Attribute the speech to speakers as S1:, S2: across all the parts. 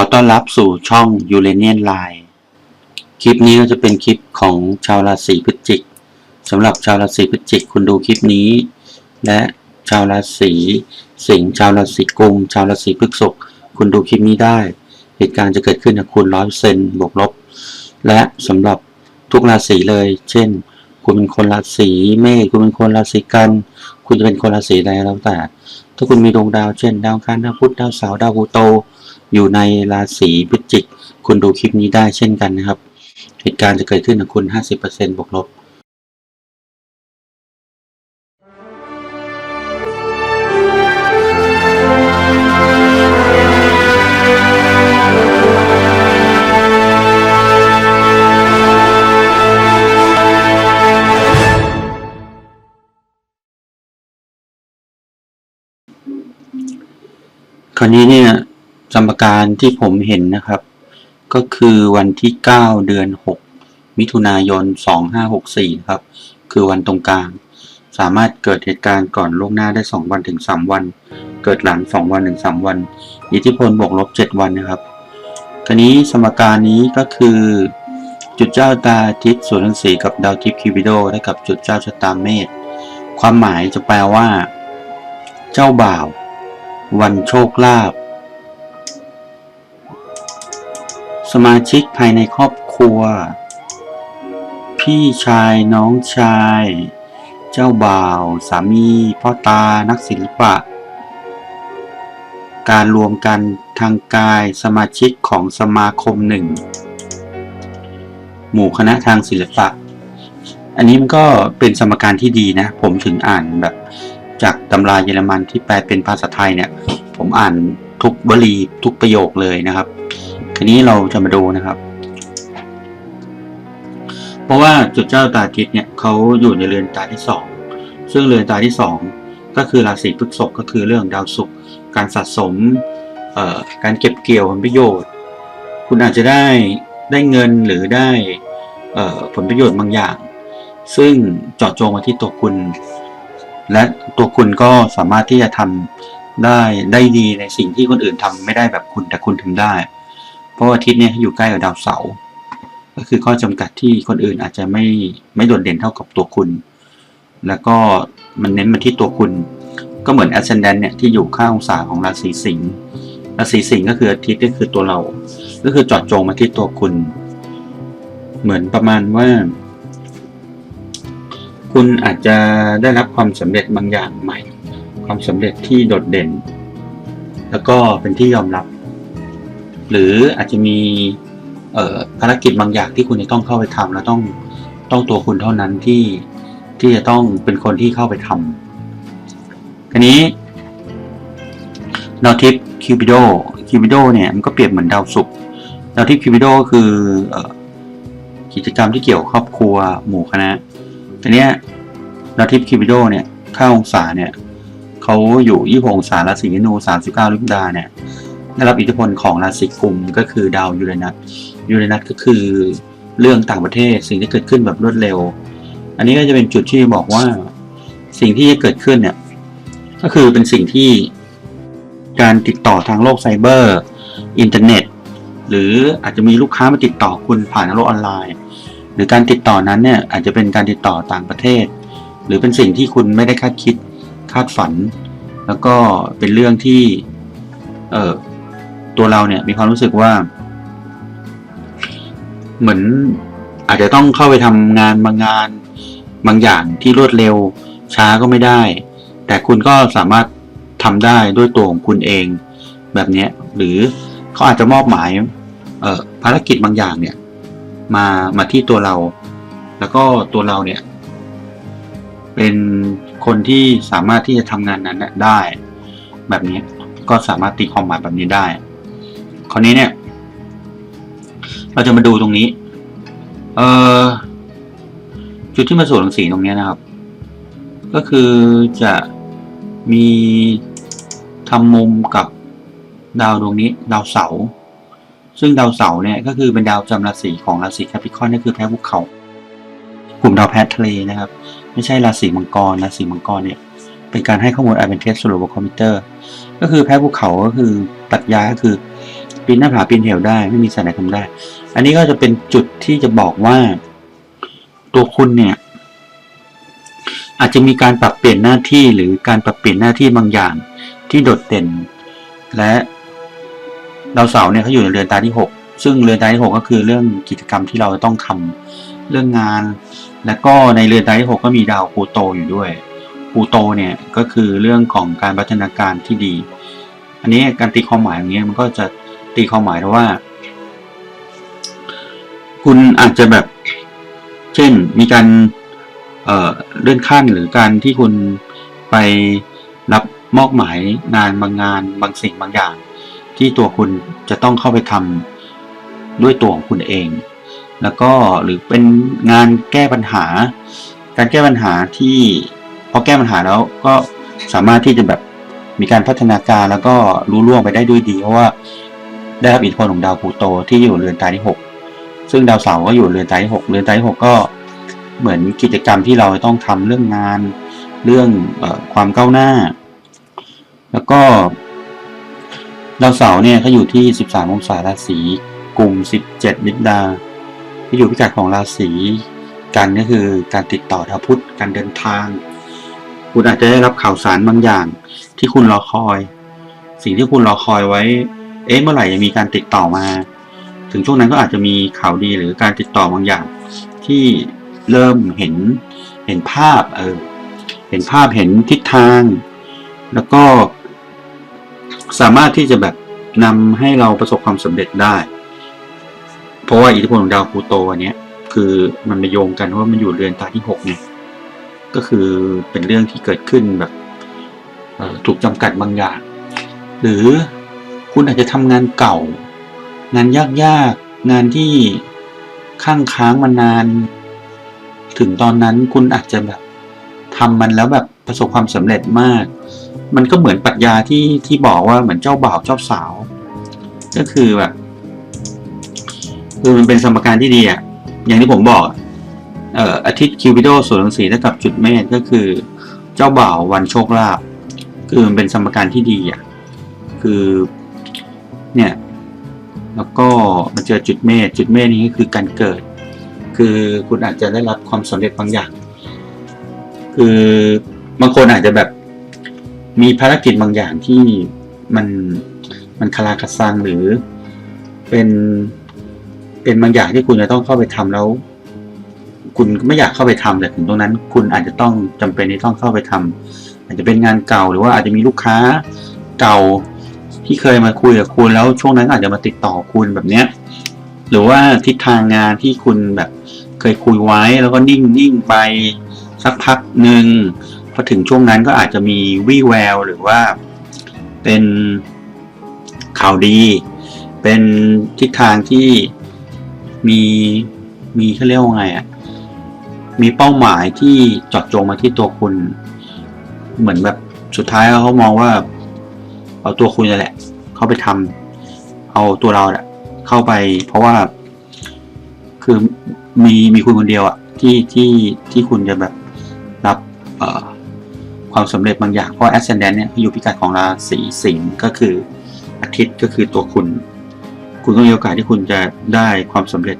S1: อต้อนรับสู่ช่องยูเรเนียนไลน์คลิปนี้ก็จะเป็นคลิปของชาวราศีพฤศจิกสำหรับชาวราศีพฤศจิกคุณดูคลิปนี้ และชาวราศีสิงห์ชาวราศีกุมชาวราศีพฤษภคุณดูคลิปนี้ได้ เหตุการณ์จะเกิดขึ้นกับคุณร้อยเซนบวกลบ และสำหรับทุกราศีเลย เช่น คุณเป็นคนราศีเมษคุณเป็นคนราศีกัน คุณจะเป็นคนราศีใดแล้วแต่ ถ้าคุณมีดวงดาวเช่น ดาวอังคารดาวพุธดาวเสาร์ดาวพลูโต อยู่ในราศีพฤศจิก คุณดูคลิปนี้ได้เช่นกันนะครับ เหตุการณ์จะเกิดขึ้นกับคุณ 50%บวกลบคราวนี้เนี่ย สมการที่ผมเห็นนะครับ ก็คือวันที่ 9 เดือน 6 มิถุนายน 2564 ครับ คือวันตรงกลาง สามารถเกิดเหตุการณ์ก่อนล่วงหน้าได้ 2 วันถึง 3 วัน เกิดหลัง 2 วันถึง 3 วัน อิทธิพลบวกลบ 7 วันนะครับคราวนี้สมการนี้ก็คือ จุดเจ้าตาทิตย์ส่วนรังสีกับดาวทิพย์คิวบิโดได้กับจุดเจ้าชะตาเมษความหมายจะแปลว่า เจ้าบ่าว วันโชคลาภ สมาชิกภายในครอบครัว พี่ชายน้องชาย เจ้าบ่าว สามี พ่อตานักศิลปะ การรวมกันทางกายสมาชิกของสมาคมหนึ่ง หมู่คณะทางศิลปะ อันนี้มันก็เป็นสมการที่ดีนะ ผมถึงอ่านแบบ จากตำราเยอรมันที่แปลเป็นภาษาไทยเนี่ย ผมอ่านทุกวลีทุกประโยคเลยนะครับ ทีนี้เราจะมาดูนะครับ เพราะว่าจุดเจ้าตาทิตเนี่ยเขาอยู่ในเรือนตาที่สองซึ่งเรือนตาที่สองก็คือราศีพฤษภก็คือเรื่องดาวศุกร์การสะสมการเก็บเกี่ยวผลประโยชน์ คุณอาจจะได้ได้เงินหรือได้ผลประโยชน์บางอย่าง ซึ่งเจาะจงมาที่ตัวคุณ และตัวคุณก็สามารถที่จะทำได้ได้ดีในสิ่งที่คนอื่นทำไม่ได้แบบคุณแต่คุณทำได้ ราะอาทิตย์เนี่ยอยู่ใกล้กับดาวเสาร์ก็คือข้อจำกัดที่คนอื่นอาจจะไม่ไม่โดดเด่นเท่ากับตัวคุณ แล้วก็มันเน้นมาที่ตัวคุณ ก็เหมือน ascendant เนี่ยที่อยู่ข้างองศาของราศีสิงห์ราศีสิงห์ก็คืออาทิตย์ก็คือตัวเรา ก็คือจอดจงมาที่ตัวคุณ เหมือนประมาณว่า คุณอาจจะได้รับความสำเร็จบางอย่างใหม่ ความสำเร็จที่โดดเด่น แล้วก็เป็นที่ยอมรับ หรืออาจจะมีภารกิจบางอย่างที่คุณจะต้องเข้าไปทำแล้วต้องต้องตัวคุณเท่านั้นที่ที่จะต้องเป็นคนที่เข้าไปทำทีนี้ดาวทิพย์คิวบิโดคิวบิโดเนี่ยมันก็เปรียบเหมือนดาวศุกร์ดาวทิพย์คิวบิโดก็คือกิจกรรมที่เกี่ยวครอบครัวหมู่คณะทีนี้ดาวทิพย์คิวบิโดเนี่ยค่าองศาเนี่ยเขาอยู่ 26 องศาราศีธนู39ลิบดาเนี่ย ได้รับอิทธิพลของราศีกุมก็คือดาวยูเรนัสยูเรนัสก็คือเรื่องต่างประเทศสิ่งที่เกิดขึ้นแบบรวดเร็ว อันนี้ก็จะเป็นจุดที่บอกว่าสิ่งที่จะเกิดขึ้นเนี่ยก็คือเป็นสิ่งที่การติดต่อทางโลกไซเบอร์ อินเทอร์เน็ต หรืออาจจะมีลูกค้ามาติดต่อคุณผ่านโลกออนไลน์ หรือการติดต่อนั้นเนี่ยอาจจะเป็นการติดต่อต่างประเทศ หรือเป็นสิ่งที่คุณไม่ได้คาดคิดคาดฝัน แล้วก็เป็นเรื่องที่เออ ตัวเราเนี่ยมีความรู้สึกว่า เหมือนอาจจะต้องเข้าไปทำงานบางงานบางอย่างที่รวดเร็วช้าก็ไม่ได้ แต่คุณก็สามารถทำได้ด้วยตัวของคุณเองแบบเนี้ยหรือเขาอาจจะมอบหมายภารกิจบางอย่างเนี่ย มามาที่ตัวเรา แล้วก็ตัวเราเนี่ย เป็นคนที่สามารถที่จะทำงานนั้นได้ แบบนี้ก็สามารถตีความหมายแบบนี้ได้ คราวนี้เนี่ย เราจะมาดูตรงนี้ เอ่อ จุดที่มาสู่รังสีตรงนี้นะครับ ก็คือจะมีทำมุมกับดาวดวงนี้ ดาวเสาร์ซึ่งดาวเสาร์เนี่ยก็คือเป็นดาวจำราศีของราศีแคปิคอนก็คือแพ้ภูเขา กลุ่มดาวแพททะเลนะครับ ไม่ใช่ราศีมังกรราศีมังกรเนี่ยเป็นการให้ข้อมูลอันเป็นเท็จสรุปบนคอมพิวเตอร์ ก็คือแพ้ภูเขาก็คือปรัชญาก็คือ ปปีนหน้าผาปีนเหวได้ ไม่มีสายไหนทำได้ อันนี้ก็จะเป็นจุดที่จะบอกว่า ตัวคุณเนี่ย อาจจะมีการปรับเปลี่ยนหน้าที่หรือการปรับเปลี่ยนหน้าที่บางอย่างที่โดดเด่น และดาวเสาร์เนี่ยเขาอยู่ในเรือนตาที่หกซึ่งเรือนตาที่หกก็คือเรื่องกิจกรรมที่เราต้องทำเรื่องงาน แล้วก็ในเรือนตาที่หกก็มีดาวพลูโตอยู่ด้วยพลูโตเนี่ยก็คือเรื่องของการพัฒนาการที่ดี อันนี้การตีความหมายอย่างเงี้ยมันก็จะ ตีความหมายว่า คุณอาจจะแบบ เช่นมีการเเลื่อนขั้นหรือการที่คุณไปรับมอบหมายงานบางงานบางสิ่งบางอย่าง ที่ตัวคุณจะต้องเข้าไปทำด้วยตัวของคุณเอง แล้วก็หรือเป็นงานแก้ปัญหา การแก้ปัญหาที่พอแก้ปัญหาแล้วก็สามารถที่จะแบบมีการพัฒนาการแล้วก็รู้ล่วงไปได้ด้วยดี เพราะว่า ได้รับอิทธิพลของดาวพลูโตที่อยู่เรือนตายที่หกซึ่งดาวเสาร์ก็อยู่เรือนตายที่หกเรือนตาที่หกก็เหมือนกิจกรรมที่เราต้องทำเรื่องงาน เรื่องอความก้าวหน้า แล้วก็ดาวเสาร์เนี่ยเขาอยู่ที่ 13 องศาราศีกลุ่ม 17มิดาที่อยู่พิกัดของราศีกันก็คือการติดต่อดาวพุธการเดินทาง คุณอาจจะได้รับข่าวสารบางอย่างที่คุณรอคอย สิ่งที่คุณรอคอยไว้ เอ๊ะเมื่อไหร่จะมีการติดต่อมา ถึงช่วงนั้นก็อาจจะมีข่าวดีหรือการติดต่อบางอย่าง ที่เริ่มเห็นเห็นภาพเออเห็นภาพเห็นทิศทาง แล้วก็สามารถที่จะแบบนำให้เราประสบความสำเร็จได้ เพราะว่าอิทธิพลของดาวพลูโตอันเนี้ยคือมันมาโยงกันว่ามันอยู่เรือนตาที่หกไงก็คือเป็นเรื่องที่เกิดขึ้นแบบถูกจำกัดบางอย่าง หรือ คุณอาจจะทำงานเก่า งานยากๆ งานที่ข้างค้างมานาน ถึงตอนนั้นคุณอาจจะแบบทำมันแล้วแบบประสบความสำเร็จมาก มันก็เหมือนปรัชญาที่ที่บอกว่าเหมือนเจ้าบ่าวเจ้าสาว ก็คือแบบคือมันเป็นสมการที่ดีอะอย่างที่ผมบอกเอ่ออาทิตย์คิวบิโดส่วนย์สีเท่ากับจุดเมษก็คือ เจ้าบ่าววันโชคลาภคือมันเป็นสมการที่ดีอะคือ เนี่ยแล้วก็มาเจอจุดเมษจุดเมษนี้คือการเกิด คือคุณอาจจะได้รับความสำเร็จบางอย่าง คือบางคนอาจจะแบบมีภารกิจบางอย่างที่มันมันคาราคาซังหรือเป็นเป็นบางอย่างที่คุณจะต้องเข้าไปทำแล้ว คุณไม่อยากเข้าไปทำแต่ถึงตรงนั้น คุณอาจจะต้องจำเป็นที่ต้องเข้าไปทำอาจจะเป็นงานเก่าหรือว่าอาจจะมีลูกค้าเก่า ที่เคยมาคุยกับคุณแล้วช่วงนั้นอาจจะมาติดต่อคุณแบบเนี้ยหรือว่าทิศทางงานที่คุณแบบเคยคุยไว้แล้วก็นิ่งนิ่งไปสักพักหนึ่งพอถึงช่วงนั้นก็อาจจะมีวี่แววหรือว่าเป็นข่าวดี เป็นทิศทางที่มีมีเขาเรียกว่าไงอะมีเป้าหมายที่จาะจงมาที่ตัวคุณ เหมือนแบบสุดท้ายเขามองว่า เอาตัวคุณนั่นแหละ เข้าไปทำเอาตัวเราแหละเข้าไป เพราะว่า คือมีมีคุณคนเดียวอะที่ที่ที่คุณจะแบบรับเอ่อความสำเร็จบางอย่าง เพราะ ascendant เนี่ยอยู่พิกัดของราศีสิงห์ก็คืออาทิตย์ก็คือตัวคุณ คุณก็มีโอกาสที่คุณจะได้ความสำเร็จ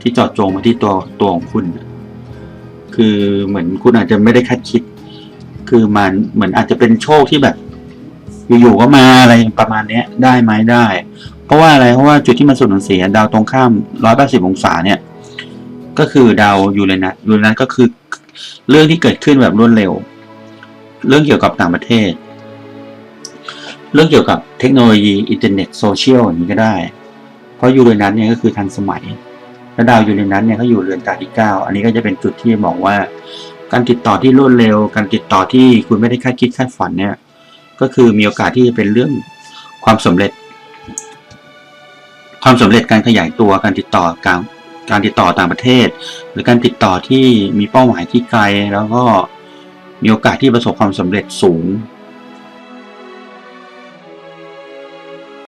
S1: ที่เจาะจงมาที่ตัวตัวของคุณ คือเหมือนคุณอาจจะไม่ได้คาดคิด คือมันเหมือนอาจจะเป็นโชคที่แบบ อยู่ๆก็มาอะไรประมาณนี้ได้ไหมได้ เพราะว่าอะไรเพราะว่าจุดที่มันสูญเสียดาวตรงข้าม 180 องศาเนี่ย ก็คือดาวยูเรนัสยูเรนัสก็คือเรื่องที่เกิดขึ้นแบบรวดเร็ว เรื่องเกี่ยวกับต่างประเทศ เรื่องเกี่ยวกับเทคโนโลยีอินเทอร์เน็ตโซเชียลอย่างนี้ก็ได้ เพราะยูเรนัสเนี่ยก็คือทันสมัยและดาวยูเรนัสเนี่ยเขาอยู่เรือนตาที่เก้าอันนี้ก็จะเป็นจุดที่มองว่า การติดต่อที่รวดเร็ว การติดต่อที่คุณไม่ได้คาดคิดคาดฝันเนี่ย ก็คือมีโอกาสที่จะเป็นเรื่องความสำเร็จ ความสำเร็จการขยายตัวการติดต่อการการติดต่อต่างประเทศ หรือการติดต่อที่มีเป้าหมายที่ไกล แล้วก็มีโอกาสที่ประสบความสำเร็จสูง